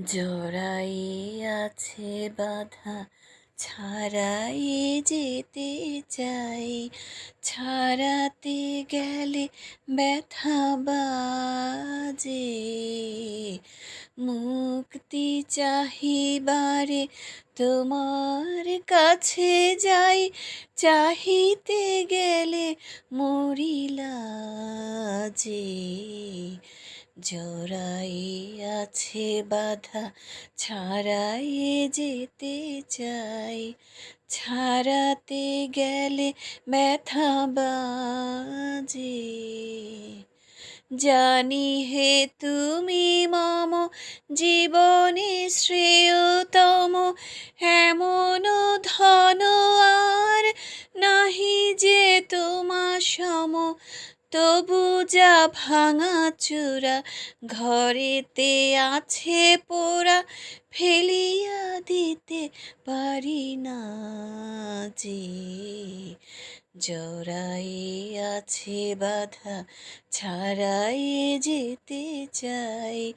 জড়াই আছে বাধা, ছাড়াই যেতে চাই। ছাড়াতে গেলে ব্যথা বাজে। মুক্তি চাহিবারে তোমার কাছে যাই। চাহিতে গেলে মরিলা যে জড়াই আছে বাধা, ছাড়াই যেতে চাই। ছাড়াতে গেলে ব্যথা বাজে। জানি হে তুমি মম, জীবনে শ্রেয়তম। এমন ধন আর নাহি যে তোমা সম। তবু যা ভাঙা চূড়া ঘরেতে আছে পোড়া, ফেলিয়া দিতে পারি না যে। জড়াই আছে বাধা, ছাড়াই যেতে চাই।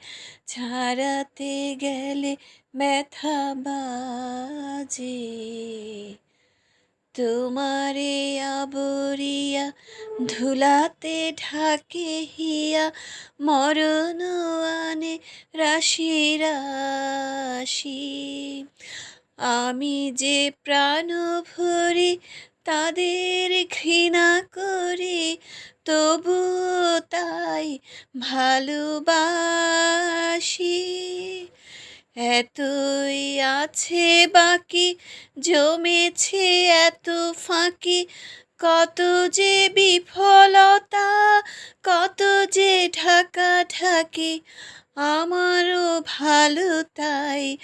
ছাড়াতে গেলে ব্যথা বাজে। তোমারে আবরিয়া ধুলাতে ঢাকে হিয়া মরণ আনে রাশি রাশি। আমি যে প্রাণ ভরি তাদের ঘৃণা করি, তবু তাই ভালোবাসি। এতই আছে বাকি, জমেছে এত ফাঁকি কত যে বিফলতা, কত যে ঢাকা ঢাকি আমারও ভালো তাই।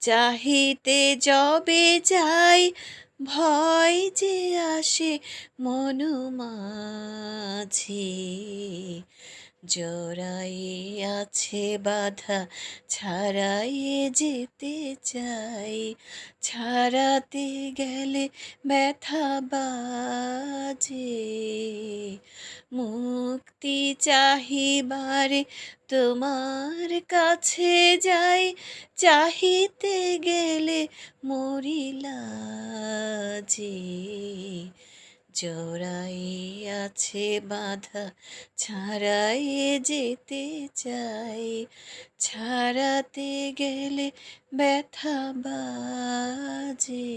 চাহিতে যবে যাই, ভয় যে আসে মনু মাঝে। জড়াই আছে বাধা, ছাড়াই যেতে চাই। ছাড়াতে গেলে ব্যথা বাজে। মুক্তি চাহিবারে তোমার কাছে যাই, চাহিতে গেলে মরিলা যে জড়াই আছে বাধা ছাড়াই যেতে চাই। ছাড়াতে গেলে ব্যথা বাজে।